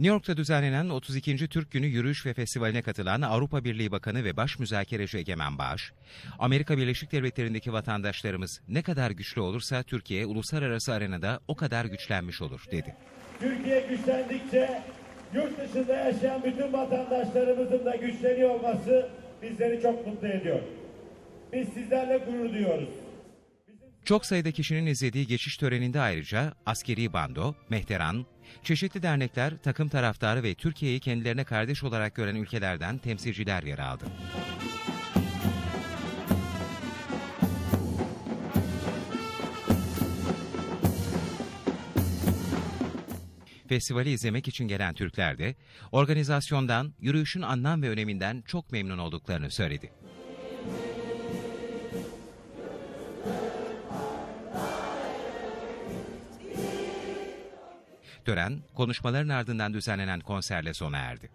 New York'ta düzenlenen 32. Türk Günü Yürüyüş ve Festivali'ne katılan Avrupa Birliği Bakanı ve Baş Müzakereci Egemen Bağış, Amerika Birleşik Devletleri'ndeki vatandaşlarımız ne kadar güçlü olursa Türkiye uluslararası arenada o kadar güçlenmiş olur dedi. Türkiye güçlendikçe yurt dışında yaşayan bütün vatandaşlarımızın da güçleniyor olması bizleri çok mutlu ediyor. Biz sizlerle gurur duyuyoruz. Çok sayıda kişinin izlediği geçiş töreninde ayrıca askeri bando, mehteran, çeşitli dernekler, takım taraftarı ve Türkiye'yi kendilerine kardeş olarak gören ülkelerden temsilciler yer aldı. Festivali izlemek için gelen Türkler de organizasyondan, yürüyüşün anlam ve öneminden çok memnun olduklarını söyledi. Tören, konuşmaların ardından düzenlenen konserle sona erdi.